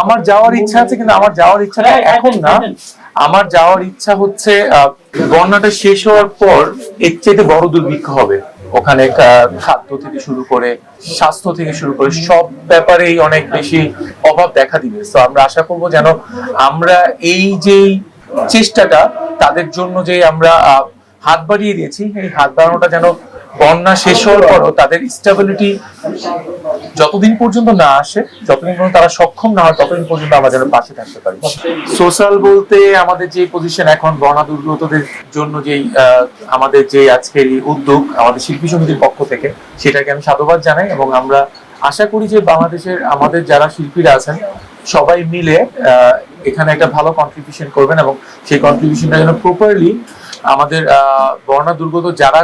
আমার যাওয়ার ইচ্ছা আছে কিন্তু আমার যাওয়ার ইচ্ছাটা এখন না। আমার যাওয়ার ইচ্ছা হচ্ছে বন্যাটা শেষ হওয়ার পর এর চাইতে বড় দুর্ভিক্ষ হবে। ওখানে খাদ্য থেকে শুরু করে স্বাস্থ্য থেকে শুরু করে সব ব্যাপারেই অনেক বেশি অভাব দেখা দিবে। তো আমরা আশা করব যেন আমরা এই যে চেষ্টাটা তাদের জন্য যে আমরা আহ, হাত বাড়িয়ে দিয়েছি এই হাত বাড়ানোটা যেন বন্যা শেষ হওয়ার পরও তাদের স্টেবিলিটি যতদিন পর্যন্ত না আসে যতদিন পর্যন্ত তারা সক্ষম না হয় ততদিন পর্যন্ত আমরা যেন পাশে থাকতে পারি। সোশ্যাল বলতে আমাদের যে পজিশন এখন বন্যা দুর্গতদের জন্য আহ, আমাদের যে আজকের এই উদ্যোগ আমাদের শিল্পী সমিতির পক্ষ থেকে সেটাকে আমি সাধুবাদ জানাই এবং আমরা আশা করি যে বাংলাদেশের আমাদের যারা শিল্পীরা আছেন সবাই মিলে এখানে একটা ভালো কন্ট্রিবিউশন করবেন এবং সেই কন্ট্রিবিউশনটা যেন প্রপারলি আমাদের বন্যা দুর্গত যারা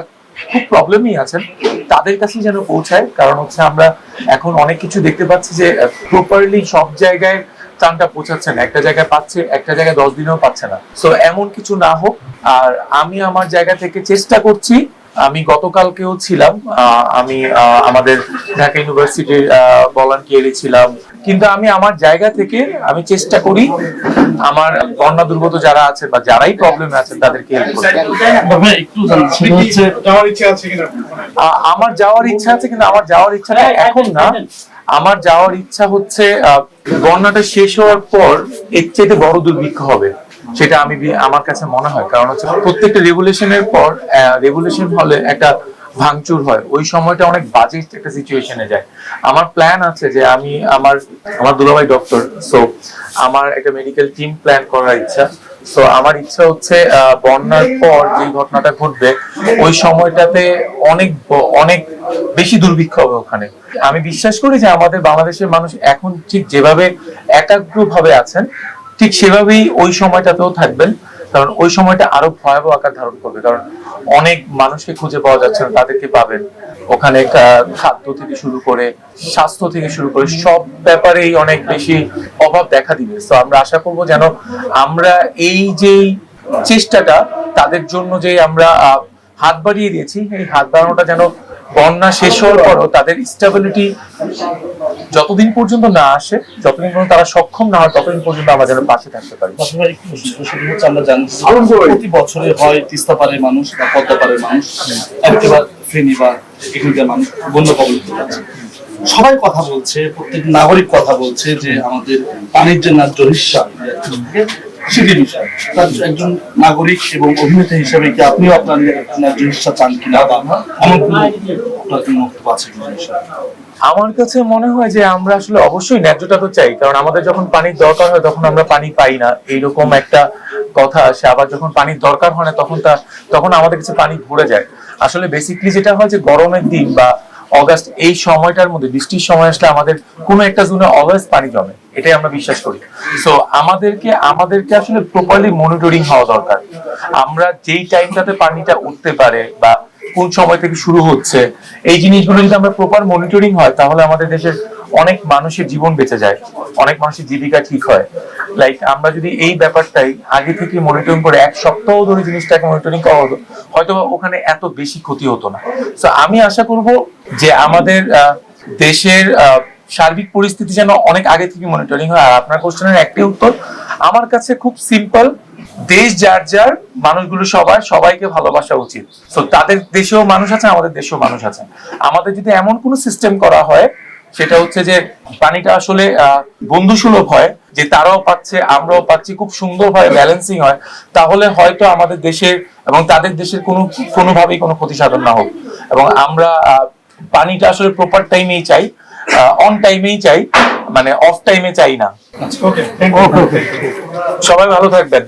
খুব প্রবলেমই আছেন। তাদের কাছেই যেন পৌঁছায়, কারণ হচ্ছে আমরা এখন অনেক কিছু দেখতে পাচ্ছি যে প্রপারলি সব জায়গায় ত্রাণটা পৌঁছাচ্ছে না একটা জায়গায় পাচ্ছে, একটা জায়গায় দশ দিনেও পাচ্ছে না। তো এমন কিছু না হোক, আর আমি আমার জায়গা থেকে চেষ্টা করছি আমি গতকালকেও ছিলাম আহ, আমি আহ, আমাদের ঢাকা ইউনিভার্সিটির ভলান্টিয়ারে ছিলাম। কিন্তু আমি আমার জায়গা থেকে আমি চেষ্টা করি আমার বন্যা দুর্গত যারা আছে বা যারাই প্রবলেম আছে তাদেরকে হেল্প করতে। একটু জানতে সেটা হচ্ছে যাওয়ার ইচ্ছা আছে কিনা? আ- আমার যাওয়ার ইচ্ছা আছে কিন্তু আমার যাওয়ার ইচ্ছা এখন না। আমার যাওয়ার ইচ্ছা হচ্ছে আহ, বন্যাটা শেষ হওয়ার পর এর চাইতে বড় দুর্ভিক্ষ হবে। সেটা আমি আমার কাছে মনে হয়। কারণ হচ্ছে প্রত্যেকটা রেগুলেশনের পর রেভুলেশন হলে একটা ভাঙচুর হয়। ওই সময়টা অনেক বাজে একটা সিচুয়েশনে যায়। আমার প্ল্যান আছে যে আমি আমার আমার দুলাভাই ডক্টর সো আমার একটা মেডিকেল টিম প্ল্যান করার ইচ্ছা। তো আমার ইচ্ছা হচ্ছে বন্যার পর যে ঘটনাটা ঘটবে, ওই সময়টাতে অনেক অনেক বেশি দুর্ভিক্ষ হবে ওখানে। আমি বিশ্বাস করি যে আমাদের বাংলাদেশের মানুষ এখন ঠিক যেভাবে একাগ্র ভাবে আছেন ঠিক সেভাবেই ওই সময়টাতেও থাকবেন, কারণ ওই সময়টা আরও ভয়াবহ আকার ধারণ করবে, কারণ অনেক মানুষকে খুঁজে পাওয়া যাচ্ছে না, তাদেরকে পাবেন। ওখানে খাদ্য থেকে শুরু করে, স্বাস্থ্য থেকে শুরু করে সব ব্যাপারেই অনেক বেশি অভাব দেখা দিবে। তো আমরা আশা করব যেন আমরা এই যে চেষ্টাটা, তাদের জন্য যে আমরা হাত বাড়িয়ে দিয়েছি, এই হাত বাড়ানোটা যেন বন্যা শেষ হওয়ার পরও তাদের স্টেবিলিটি যতদিন পর্যন্ত না আসে যতদিন পর্যন্ত তারা সক্ষম না হয় ততদিন পর্যন্ত আমরা যেন পাশে থাকতে পারি। আমরা জানি প্রতি বছরে হয় তিস্তা পাড়ের মানুষ বা পদ্মা পাড়ের মানুষ একবার ফেনী বা এখানকার মানুষ বন্য কবলিত হচ্ছে সবাই কথা বলছে প্রত্যেক নাগরিক কথা বলছে যে আমাদের পানির যে ন্যায্য হিসাব বিষয়। একজন নাগরিক এবং অভিনেতা হিসেবে কি আপনিও আপনার চান কিনা এমন বক্তব্য আছে? আমার কাছে মনে হয় যে আমরা আসলে অবশ্যই ন্যায্যটা তো চাই, কারণ আমাদের যখন পানির দরকার হয় তখন আমরা পানি পাই না। এইরকম একটা কথা আসে, আবার যখন পানির দরকার হয় না তখন তা তখন আমাদের কাছে পানি ভরে যায়। আসলে বেসিকলি যেটা হয় যে গরমের দিন বা অগাস্ট এই সময়টার মধ্যে, বৃষ্টির সময় আসলে আমাদের কোনো একটা জোনে অলওয়েজ পানি জমে। এটাই আমরা বিশ্বাস করি। সো আমাদেরকে আমাদেরকে আসলে প্রপারলি মনিটরিং হওয়া দরকার। আমরা যেই টাইমটাতে পানিটা উঠতে পারে বা কোন সময় থেকে শুরু হচ্ছে, এই জিনিসগুলো যদি আমরা প্রপার মনিটরিং হয়, তাহলে আমাদের দেশের অনেক মানুষের জীবন বেঁচে যায়, অনেক মানুষের জীবিকা ঠিক হয়। লাইক আমরা যদি এই ব্যাপারটাই আগে থেকে মনিটরিং করে এক সপ্তাহ ধরে জিনিসটাকে মনিটরিং করা হতো হয়তো ওখানে এত বেশি ক্ষতি হতো না। তো আমি আশা করব যে আমাদের দেশের সার্বিক পরিস্থিতি যেন অনেক আগে থেকে মনিটরিং হয়। আর আপনার কোশ্চেনের একটি উত্তর আমার কাছে খুব সিম্পল দেশ যার যার মানুষগুলো সবার সবাইকে ভালোবাসা উচিত। তো তাদের দেশেও মানুষ আছে আমাদের দেশেও মানুষ আছে। আমাদের যদি এমন কোনো সিস্টেম করা হয় সেটা হচ্ছে যে পানিটা আসলে আহ, বন্ধুসুলভ হয় যে তারাও পাচ্ছে আমরাও পাচ্ছি খুব সুন্দরভাবে ব্যালেন্সিং হয় তাহলে হয়তো আমাদের দেশের এবং তাদের দেশের কোনো কোনোভাবেই কোনো ক্ষতি সাধন না হোক। এবং আমরা পানিটা আসলে প্রপার টাইমেই চাই অন টাইমেই চাই মানে অফ টাইমে চাই না। সবাই ভালো থাকবেন।